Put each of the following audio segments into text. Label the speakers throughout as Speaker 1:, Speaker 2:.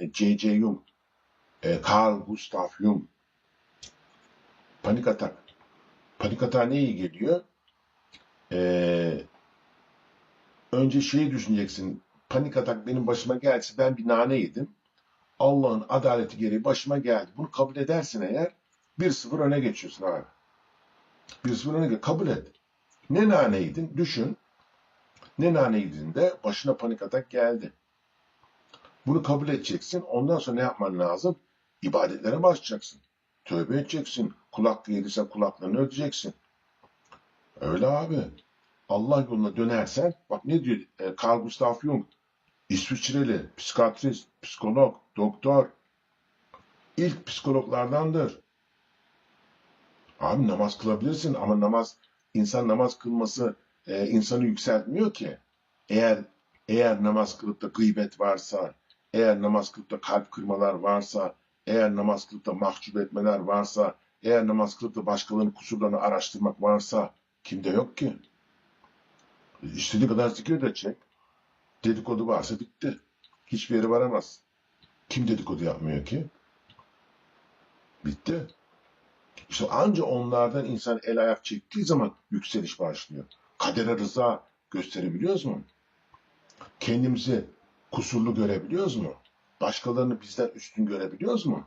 Speaker 1: e, J.J. Jung, e, Carl Gustav Jung. Panik atak. Panik atak ne geliyor? E, önce şeyi düşüneceksin. Panik atak benim başıma gelse ben bir nane yedim. Allah'ın adaleti gereği başıma geldi. Bunu kabul edersin eğer 1-0 öne geçiyorsun abi. 1-0 öne geç. Kabul et. Ne nane yedin? Düşün. Ne nane yedin de başına panik atak geldi. Bunu kabul edeceksin. Ondan sonra ne yapman lazım? İbadetlere başlayacaksın. Tövbe edeceksin. Kulak yediyse kulaklarını ödeyeceksin. Öyle abi. Allah yoluna dönersen, bak ne diyor e, Carl Gustav Jung, İsviçreli, psikiyatrist, psikolog, doktor, ilk psikologlardandır. Abi namaz kılabilirsin ama namaz, insan namaz kılması e, insanı yükseltmiyor ki. Eğer eğer namaz kılıp da gıybet varsa, eğer namaz kılıp da kalp kırmalar varsa, eğer namaz kılıp da mahcup etmeler varsa, eğer namaz kılıp da başkalarının kusurlarını araştırmak varsa kimde yok ki? İstediği kadar zikir de çek. Dedikodu varsa bitti. Hiçbir yere varamaz. Kim dedikodu yapmıyor ki? Bitti. İşte anca onlardan insan el ayak çektiği zaman yükseliş başlıyor. Kadere rıza gösterebiliyoruz mu? Kendimizi kusurlu görebiliyoruz mu? Başkalarını bizden üstün görebiliyoruz mu?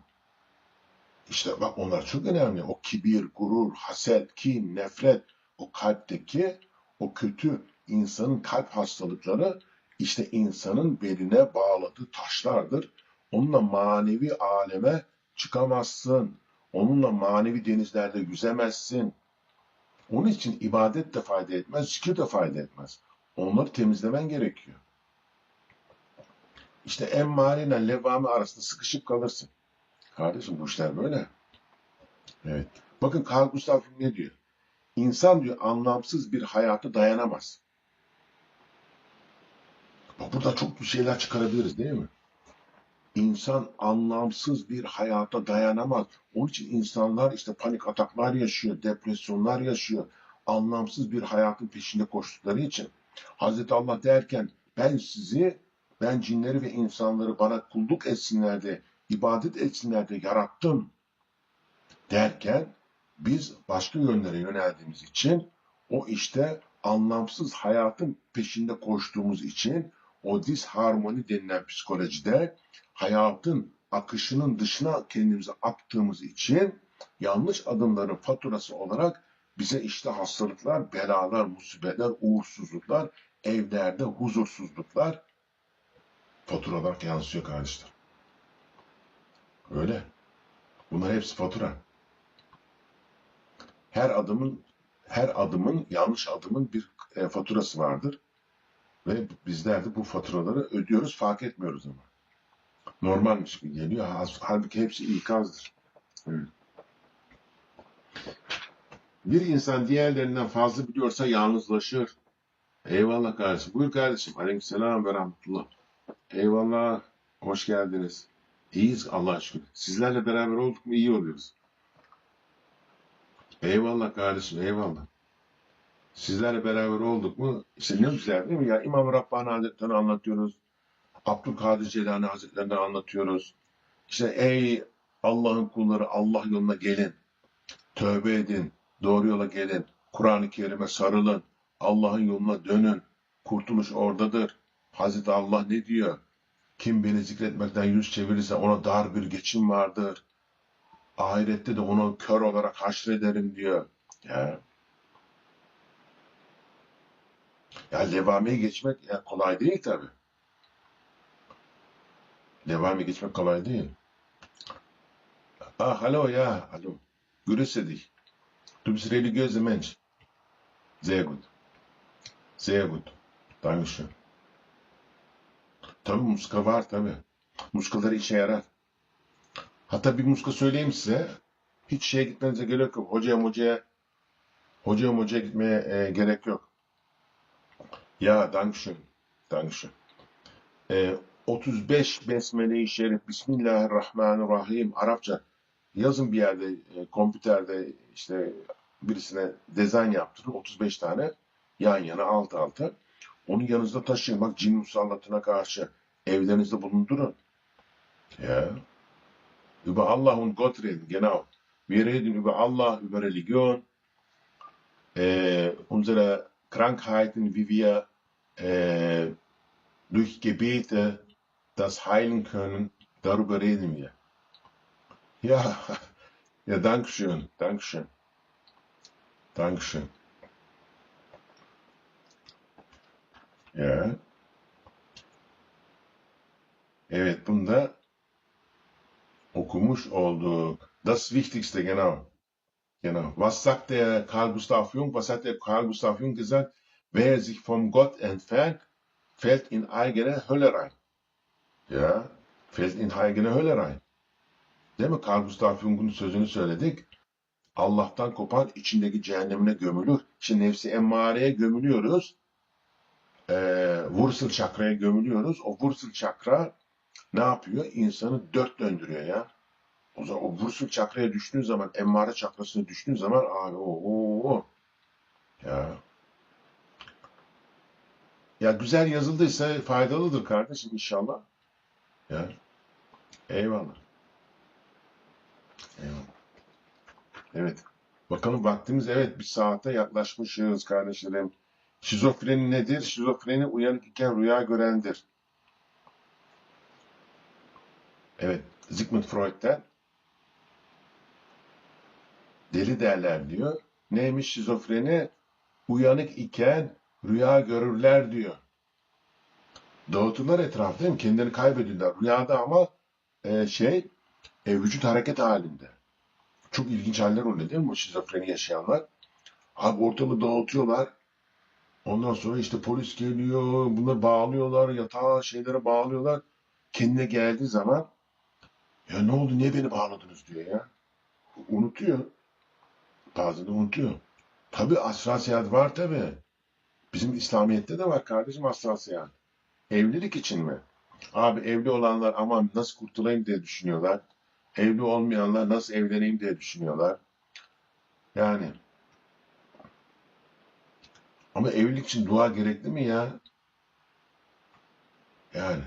Speaker 1: İşte bak onlar çok önemli. O kibir, gurur, haset, kin, nefret, o kalpteki o kötü insanın kalp hastalıkları işte insanın beline bağladığı taşlardır. Onunla manevi aleme çıkamazsın. Onunla manevi denizlerde yüzemezsin. Onun için ibadet de fayda etmez, zikir de fayda etmez. Onları temizlemen gerekiyor. İşte emmare ile levvame arasında sıkışıp kalırsın. Kardeşim bu işler böyle. Evet. Bakın Carl Gustav ne diyor? İnsan diyor anlamsız bir hayata dayanamaz. Bak burada çok bir şeyler çıkarabiliriz değil mi? İnsan anlamsız bir hayata dayanamaz. Onun için insanlar işte panik ataklar yaşıyor, depresyonlar yaşıyor. Anlamsız bir hayatın peşinde koştukları için. Hazreti Allah derken ben sizi, ben cinleri ve insanları bana kulluk etsinler de, ibadet etsinler de yarattım derken biz başka yönlere yöneldiğimiz için o işte anlamsız hayatın peşinde koştuğumuz için o disharmoni denilen psikolojide hayatın akışının dışına kendimizi attığımız için yanlış adımların faturası olarak bize işte hastalıklar, belalar, musibetler, uğursuzluklar, evlerde huzursuzluklar fatura olarak yansıyor kardeşler. Öyle. Bunlar hepsi fatura. Her adımın her adımın yanlış adımın bir e, faturası vardır. Ve bizler de bu faturaları ödüyoruz, fark etmiyoruz ama. Normalmiş gibi geliyor. Halbuki hepsi ikazdır. Evet. Bir insan diğerlerinden fazla biliyorsa yalnızlaşır. Eyvallah kardeşim. Buyur kardeşim. Aleykümselam ve rahmetullah. Eyvallah. Hoş geldiniz. İyiyiz Allah aşkına. Sizlerle beraber olduk mu iyi oluyoruz. Eyvallah kardeşim. Eyvallah. Sizlerle beraber olduk mu? İşte ne güzel değil mi? Ya İmam Rabbani Hazretleri'ni anlatıyoruz. Abdülkadir Celani Hazretleri'ni anlatıyoruz. İşte ey Allah'ın kulları Allah yoluna gelin. Tövbe edin. Doğru yola gelin. Kur'an-ı Kerim'e sarılın. Allah'ın yoluna dönün. Kurtuluş oradadır. Hazreti Allah ne diyor? Kim beni zikretmekten yüz çevirirse ona dar bir geçim vardır. Ahirette de onu kör olarak haşrederim diyor. Ya. Ya levameye geçmek ya kolay değil tabi. Levameye geçmek kolay değil. Ah, hallo, ja, hallo. Grüße dich. Du bist religiöser Mensch. Sehr gut. Sehr gut. Dankeschön. Tabii muska var tabii. Muskaları işe yarar. Hatta bir muska söyleyeyim size. Hiç şeye gitmenize gerek yok. Hocaya hocaya hocaya hocaya gitmeye e, gerek yok. Ya Dankeschön. Dankeschön. E, 35 Besmele-i Şerif Bismillahirrahmanirrahim Arapça yazın bir yerde e, kompüterde işte birisine dizayn yaptırın 35 tane yan yana alt alta. Onu yanınızda taşıyın. Bak cin musallatına karşı evlerinizde bulundurun. Ja. Über Allah und Gott reden, genau. Wir reden über Allah, über Religion, äh, unsere Krankheiten, wie wir äh, durch Gebete das heilen können. Darüber reden wir. Ja, ja, Dankeschön, Dankeschön, Dankeschön. Ja, evet bunu da okumuş olduk. Das Wichtigste, genau. Genau. Was sagt der Karl Gustav Jung? Was hat der Karl Gustav Jung gesagt? Wer sich vom Gott entfernt, fällt in eigene Hölle rein. Ya, fällt in eigene Hölle rein. Değil mi? Karl Gustav Jung'un sözünü söyledik. Allah'tan kopan içindeki cehennemine gömülür. Şimdi nefsi emmareye gömülüyoruz. Ee, Wurzel çakraya gömülüyoruz. O Wurzel çakra ne yapıyor? İnsanı dört döndürüyor ya. O zaman o Wurzel çakraya düştüğün zaman, emmare çakrasına düştüğün zaman abi o, o, o. Ya. Ya güzel yazıldıysa faydalıdır kardeşim inşallah. Ya. Eyvallah. Eyvallah. Evet. Bakalım vaktimiz evet bir saate yaklaşmışız kardeşlerim. Şizofreni nedir? Şizofreni uyanık iken rüya görendir. Evet. Sigmund Freud'den deli derler diyor. Neymiş şizofreni? Uyanık iken rüya görürler diyor. Dağıtırlar etrafta değil mi? Kendilerini kaybediyorlar. Rüyada ama e, şey e, vücut hareket halinde. Çok ilginç haller oluyor değil mi bu şizofreni yaşayanlar? Abi ortamı dağıtıyorlar. Ondan sonra işte polis geliyor. Bunları bağlıyorlar. Yatağa şeylere bağlıyorlar. Kendine geldiği zaman ya ne oldu niye beni bağladınız diyor ya. Unutuyor. Bazen de unutuyor. Tabi asrar seyahat var tabi. Bizim İslamiyet'te de var kardeşim asrar seyahat. Evlilik için mi? Abi evli olanlar aman nasıl kurtulayım diye düşünüyorlar. Evli olmayanlar nasıl evleneyim diye düşünüyorlar. Yani. Ama evlilik için dua gerekli mi ya? Yani.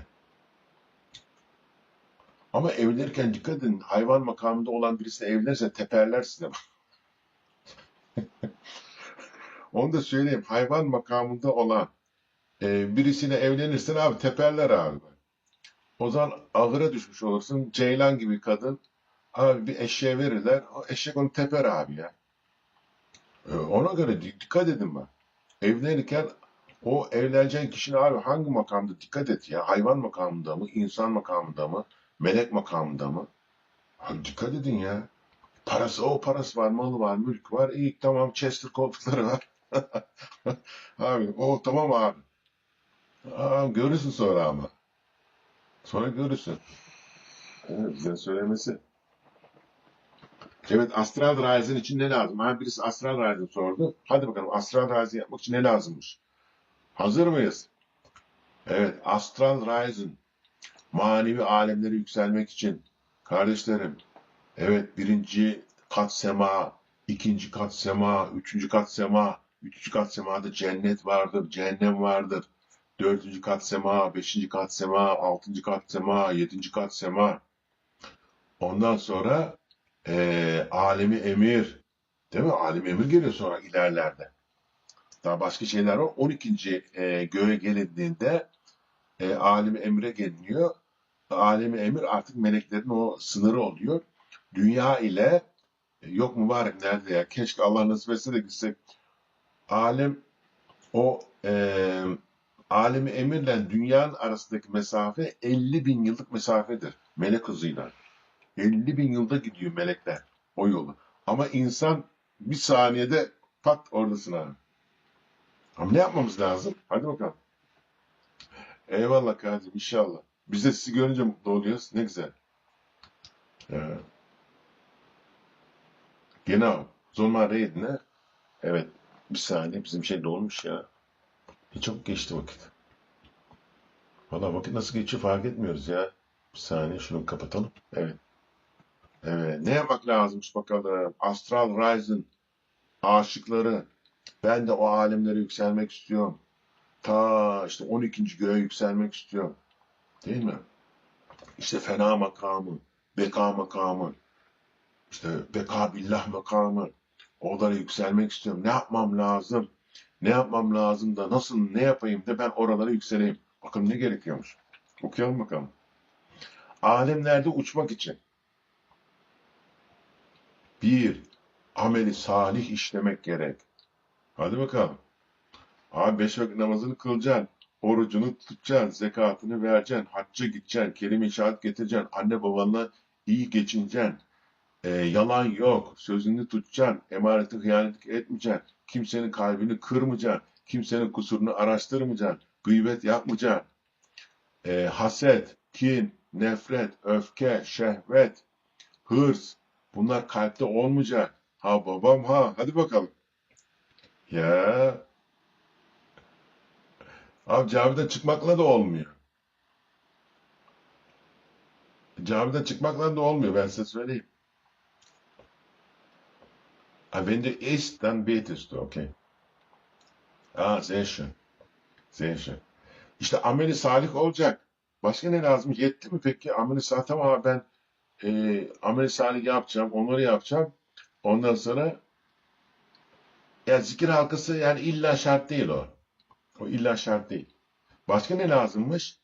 Speaker 1: Ama evlenirken dikkat edin. Hayvan makamında olan birisi evlenirse teperler size. Onu da söyleyeyim. Hayvan makamında olan e, birisiyle evlenirsen abi teperler abi. O zaman ahıra düşmüş olursun. Ceylan gibi kadın abi bir eşeğe verirler. O eşek onu teper abi ya. E, ona göre di- dikkat edin bak. Evlenirken o evleneceğin kişinin abi hangi makamda dikkat et ya. Hayvan makamında mı, insan makamında mı, melek makamında mı? Abi dikkat edin ya. Parası o parası var, malı var, mülk var. İyi tamam Chester koltukları var. abi o tamam abi. Aa, görürsün sonra ama. Sonra görürsün. Evet, bize söylemesi. Evet, Astral Rising için ne lazım? Ha, birisi Astral Rising sordu. Hadi bakalım Astral Rising yapmak için ne lazımmış? Hazır mıyız? Evet, Astral Rising. Manevi alemlere yükselmek için. Kardeşlerim, evet birinci kat sema, ikinci kat sema, üçüncü kat sema, üçüncü kat semada cennet vardır, cehennem vardır. Dördüncü kat sema, beşinci kat sema, altıncı kat sema, yedinci kat sema. Ondan sonra eee alemi emir. Değil mi? Alemi emir geliyor sonra ilerlerde. Daha başka şeyler var. 12. eee göğe gelindiğinde eee alemi emire geliniyor. Alemi emir artık meleklerin o sınırı oluyor. Dünya ile e, yok mübarek nerede ya? Keşke Allah nasip etse de gitsek. Alem o eee alemi emirle dünyanın arasındaki mesafe 50 bin yıllık mesafedir. Melek hızıyla. 50 bin yılda gidiyor melekler o yolu. Ama insan bir saniyede pat oradasın abi. Ama ne yapmamız lazım? Hadi bakalım. Eyvallah kardeşim inşallah. Biz de sizi görünce mutlu oluyoruz. Ne güzel. Ya. Genau. Soll mal reden, ne? Evet. Bir saniye bizim şey dolmuş ya. E, çok geçti vakit. Valla vakit nasıl geçiyor fark etmiyoruz ya. Bir saniye şunu kapatalım. Evet. Evet. Ne yapmak lazımmış bakalım. Astral Rising aşıkları. Ben de o alemlere yükselmek istiyorum. Ta işte 12. göğe yükselmek istiyorum. Değil mi? işte fena makamı, beka makamı, işte beka billah makamı. Oralara yükselmek istiyorum. Ne yapmam lazım? Ne yapmam lazım da nasıl ne yapayım da ben oralara yükseleyim. Bakın ne gerekiyormuş. Okuyalım bakalım. Alemlerde uçmak için bir, ameli salih işlemek gerek. Hadi bakalım. Abi beş vakit namazını kılacaksın. Orucunu tutacaksın. Zekatını vereceksin. Hacca gideceksin. Kelime-i şehadet getireceksin. Anne babanla iyi geçineceksin. Ee, yalan yok. Sözünü tutacaksın. Emaneti hıyanet etmeyeceksin. Kimsenin kalbini kırmayacaksın. Kimsenin kusurunu araştırmayacaksın. Gıybet yapmayacaksın. Ee, haset, kin, nefret, öfke, şehvet, hırs. Bunlar kalpte olmayacak. Ha babam ha. Hadi bakalım. Ya. Abi camiden çıkmakla da olmuyor. Camiden çıkmakla da olmuyor ben size söyleyeyim. Ha, wenn du isst, dann betest du, okay. Aa, sehr schön. Sehr schön. İşte ameli salih olacak. Başka ne lazım? Yetti mi peki? Ameli salih tamam ama ben e, salih yapacağım, onları yapacağım. Ondan sonra ya zikir halkası yani illa şart değil o. O illa şart değil. Başka ne lazımmış?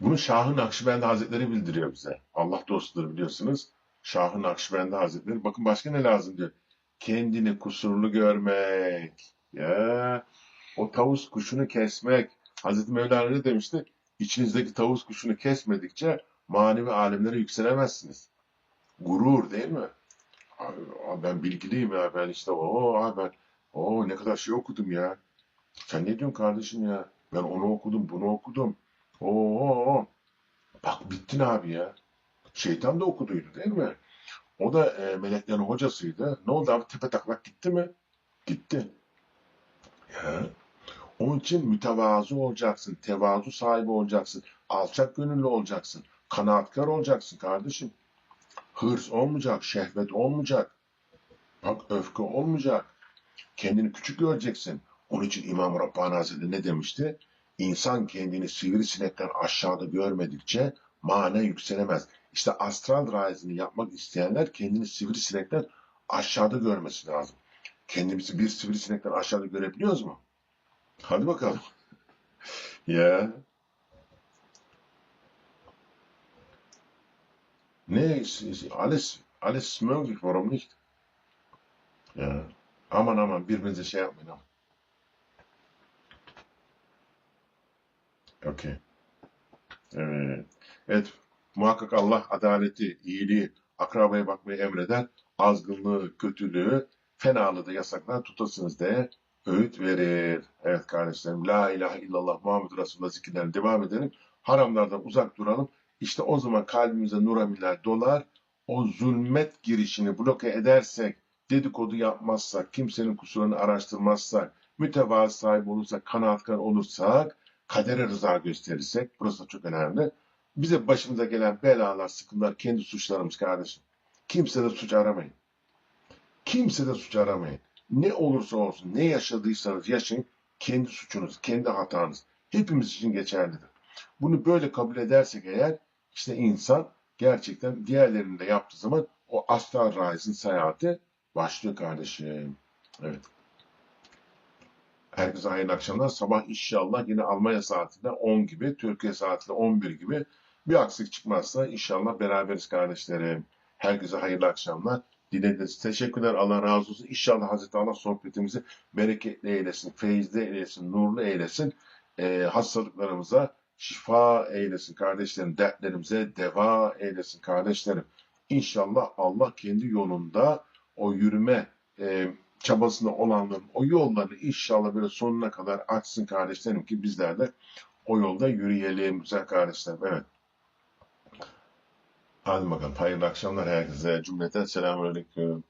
Speaker 1: Bunu Şah-ı Nakşibendi Hazretleri bildiriyor bize. Allah dostudur biliyorsunuz. Şah-ı Nakşibendi Hazretleri. Bakın başka ne lazım diyor. Kendini kusurlu görmek. Ya o tavus kuşunu kesmek. Hazreti Mevlana ne demişti? İçinizdeki tavus kuşunu kesmedikçe manevi alemlere yükselemezsiniz. Gurur değil mi? Abi, ben bilgiliyim ya ben işte o abi ben o ne kadar şey okudum ya. Sen ne diyorsun kardeşim ya? Ben onu okudum, bunu okudum. Oo, bak bittin abi ya. Şeytan da okuduydu değil mi? O da e, meleklerin hocasıydı. Ne oldu abi tepe taklak gitti mi? Gitti. Ya. Onun için mütevazı olacaksın, tevazu sahibi olacaksın, alçak gönüllü olacaksın, kanaatkar olacaksın kardeşim. Hırs olmayacak, şehvet olmayacak. Bak öfke olmayacak. Kendini küçük göreceksin. Onun için İmam Rabbani Hazretleri ne demişti? İnsan kendini sivrisinekten aşağıda görmedikçe mana yükselemez. İşte astral raizini yapmak isteyenler kendini sivrisinekten aşağıda görmesi lazım. Kendimizi bir sivrisinekten aşağıda görebiliyoruz mu? Hadi bakalım. ya. Ne? Alles, alles möglich. Warum nicht? Ya. Aman aman birbirinize şey yapmayın ama. Okey. Evet. Evet. Muhakkak Allah adaleti, iyiliği, akrabaya bakmayı emreder. Azgınlığı, kötülüğü, fenalığı da yasaklar tutasınız diye öğüt verir. Evet kardeşlerim. La ilahe illallah Muhammed Resulullah zikirlerine devam edelim. Haramlardan uzak duralım. İşte o zaman kalbimize nur amiller dolar. O zulmet girişini bloke edersek, dedikodu yapmazsak, kimsenin kusurunu araştırmazsak, mütevazı sahibi olursak, kanaatkar olursak, kadere rıza gösterirsek, burası da çok önemli. Bize başımıza gelen belalar, sıkıntılar kendi suçlarımız kardeşim. Kimse de suç aramayın. Kimse de suç aramayın. Ne olursa olsun, ne yaşadıysanız yaşayın, kendi suçunuz, kendi hatanız. Hepimiz için geçerlidir. Bunu böyle kabul edersek eğer, işte insan gerçekten diğerlerinin de yaptığı zaman o astral raizin seyahati başlıyor kardeşim. Evet. Herkese hayırlı akşamlar. Sabah inşallah yine Almanya saatinde 10 gibi, Türkiye saatinde 11 gibi bir aksilik çıkmazsa inşallah beraberiz kardeşlerim. Herkese hayırlı akşamlar. Dinlediğiniz teşekkürler. Allah razı olsun. İnşallah Hazreti Allah sohbetimizi bereketli eylesin, feyizli eylesin, nurlu eylesin. Ee, hastalıklarımıza şifa eylesin kardeşlerim. Dertlerimize deva eylesin kardeşlerim. İnşallah Allah kendi yolunda o yürüme e, çabasında olanların o yollarını inşallah böyle sonuna kadar açsın kardeşlerim ki bizler de o yolda yürüyelim güzel kardeşlerim. Evet. Hadi bakalım. Hayırlı akşamlar herkese. Cümleten selamünaleyküm.